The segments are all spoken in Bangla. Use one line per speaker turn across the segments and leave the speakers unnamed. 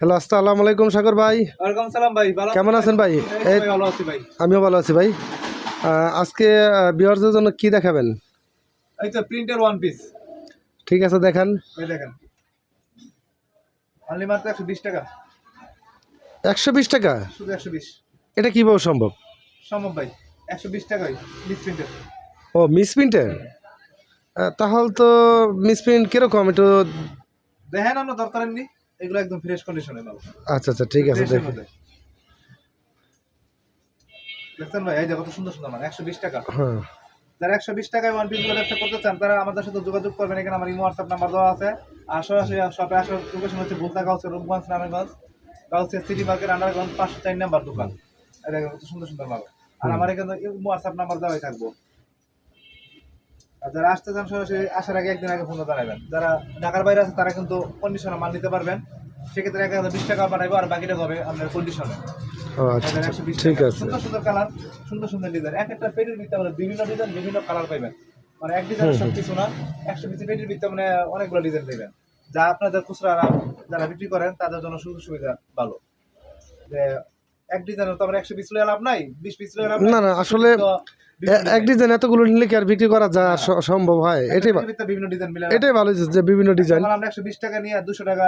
হ্যালো আসসালামু আলাইকুম সাগর ভাই।
সালাম ভাই ভালো
কেমন আছেন? ভাই?
এই ভাই, ভালো আছি ভাই।
আমিও ভালো আছি ভাই। আজকে বিয়ার্সদের জন্য কি দেখাবেন?
এই তো প্রিন্টের ওয়ান পিস
ঠিক আছে দেখান।
এই দেখেন। অনলি মাত্র একশো বিশ টাকা।
একশো বিশ টাকা?
শুধু একশো বিশ।
এটা কীভাবে সম্ভব?
সম্ভব ভাই একশো বিশ টাকাই বিশ প্রিন্টের
ও মিস প্রিন্টের তাহলে তো মিস প্রিন্ট কীরকম? একটু
দেখেন আমরা দরকার নেই। এগুলো একদম ফ্রেশ কন্ডিশনে মাল।
আচ্ছা আচ্ছা ঠিক আছে
দেখছেন ভাই এই যে কত সুন্দর সুন্দর মাল একশো বিশ টাকা।
হ্যাঁ।
যারা একশো বিশ টাকায় ওয়ান পিসগুলো ব্যবসা করতে চান তারা আমাদের সাথে যোগাযোগ করবেন এখানে আমার ইমো হোয়াটসঅ্যাপ নাম্বার দেওয়া আছে। আর সরাসরি শপে আসার লোকেশন হচ্ছে বুলতা গাউসের রূপগঞ্জ নারায়ণগঞ্জ। গাউসের সিটি মার্কেট আন্ডারগ্রাউন্ড পাঁচশো চার নাম্বার দোকান। কত সুন্দর সুন্দর মাল। আর আমার এখানে ইমো হোয়াটসঅ্যাপ নাম্বার দেওয়াই থাকব। আর যারা আসতে চান সরাসরি আসার আগে একদিন আগে ফোন জানাবেন। যারা ঢাকার বাইরে আছে তারা কিন্তু কন্ডিশনে মাল নিতে পারবেন। সেক্ষেত্রে এক হাজার বিশ টাকা আর বাকিটা হবে আপনার কন্ডিশনে
আচ্ছা আচ্ছা,
একশো বিশ
ঠিক আছে।
সুন্দর সুন্দর কালার সুন্দর সুন্দর ডিজাইন এক একটা পেটির ভিত্তি বিভিন্ন ডিজাইন বিভিন্ন কালার পাইবেন। মানে এক ডিজাইনের সব কিছু না একশো পিসি পেটির ভিত্তি মানে অনেকগুলো ডিজাইন পাইবেন। যা আপনাদের খুচরা যারা বিক্রি করেন তাদের জন্য সুযোগ সুবিধা ভালো। যে এক ডিজাইনের তো আমরা একশো পিস লয়ে লাভ নাই বিশ পিস লাভ
না না আসলে এক ডিজাইন এতগুলো নিলে কি আর বিক্রি করা যা সম্ভব হয়? এটাই
বিভিন্ন- ডিজাইন মিলে
এটাই ভালো যে বিভিন্ন ডিজাইন
আমরা একশো বিশ টাকা নিয়ে দুশো টাকা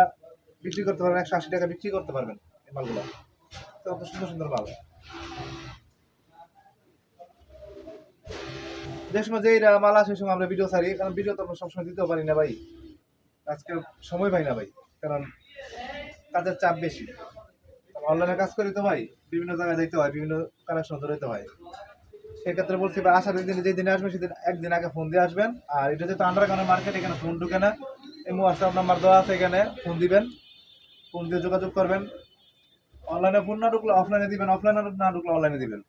বিক্রি করতে পারবেন, একশো আশি টাকা বিক্রি করতে পারবেন এই মালগুলো। তো কত সুন্দর সুন্দর মাল। যে সময় যেই মাল আসে সময় আমরা ভিডিও ছাড়ি, কারণ ভিডিও তো আমরা সবসময় দিতেও পারি না ভাই। আজকে সময় পাই না ভাই, কারণ কাজের চাপ বেশি। অনলাইনে কাজ করি তো ভাই, বিভিন্ন জায়গায় যাইতে হয়, বিভিন্ন কানেকশন ধরতে হয়। সেক্ষেত্রে বলছি ভাই, আসার দিন যেই দিনে আসবেন, সেদিন একদিন আগে ফোন দিয়ে আসবেন। আর এটা যেহেতু আন্ডারগ্রাউন্ড মার্কেট এখানে ফোন ঢুকে না। এই হোয়াটসঅ্যাপ নাম্বার দেওয়া আছে এখানে ফোন দিবেন। ফোন দিয়ে যোগাযোগ করবেন। অনলাইনে ফোন না ঢুকলে অফলাইনে দিবেন অফলাইনে না ঢুকলে অনলাইনে দিবেন।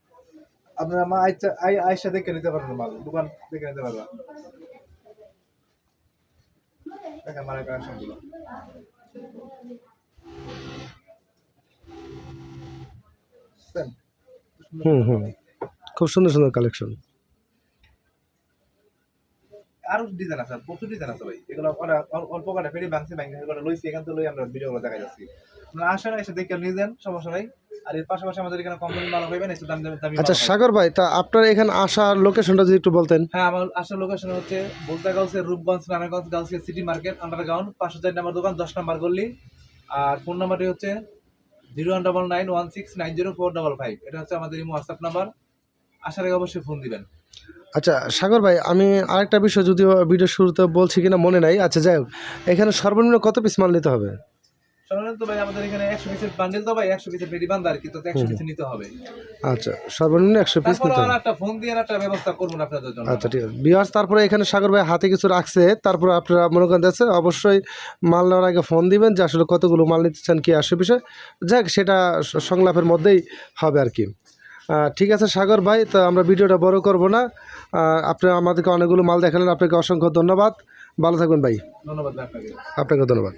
আপনারা মা আই, আইসা দেখে নিতে পারবেন মাল, দোকান দেখে নিতে পারবেন?
হুম হুম। খুব সুন্দর সুন্দর কালেকশন
আরও ডিজাইন আছে প্রচুর ডিজাইন আছে ভাই। এগুলো ওরা অল্প কাটা ফেরি বাংসি ব্যাংকে এগুলো লইছি এখান থেকে লই আমরা ভিডিওগুলো দেখা যাচ্ছি। আপনারা আসেন এসে দেখে নিয়ে যান সমস্যা নাই। আর এর পাশাপাশি আমাদের এখানে কম দামি মাল একটু দাম দামি দামি
আচ্ছা সাগর ভাই তা আপনার এখানে আসার লোকেশনটা যদি একটু বলতেন।
হ্যাঁ আমার আসার লোকেশন হচ্ছে বলতা গাউসের Rupganj Narayanganj Gausia city market underground পাঁচশো চার নাম্বার দোকান দশ নাম্বার গল্লি আর ফোন নাম্বারটি হচ্ছে zero one double nine one six nine zero four double five এটা হচ্ছে আমাদের এই হোয়াটসঅ্যাপ নাম্বার আসার আগে অবশ্যই ফোন দিবেন।
আচ্ছা সাগর ভাই আমি আরেকটা বিষয় যদিও ভিডিও শুরুতে বলছি কিনা মনে নাই। আচ্ছা যাই হোক। এখানে সর্বনিম্ন কত পিস মাল নিতে হবে? আচ্ছা
তারপরে
আচ্ছা এখানে সাগর ভাই হাতে কিছু রাখছে তারপরে আপনারা মনে করেন অবশ্যই মাল নেওয়ার আগে ফোন দিবেন যে আসলে কতগুলো মাল নিতে চান কি আসে বিষয়। যাক সেটা সংলাপের মধ্যেই হবে আর কি। ঠিক আছে সাগর ভাই তো আমরা ভিডিওটা বড় করব না। আপনি আমাদেরকে অনেকগুলো মাল দেখালেন আপনাকে অসংখ্য ধন্যবাদ। ভালো থাকবেন ভাই।
ধন্যবাদ আপনাকে।
আপনাকে ধন্যবাদ।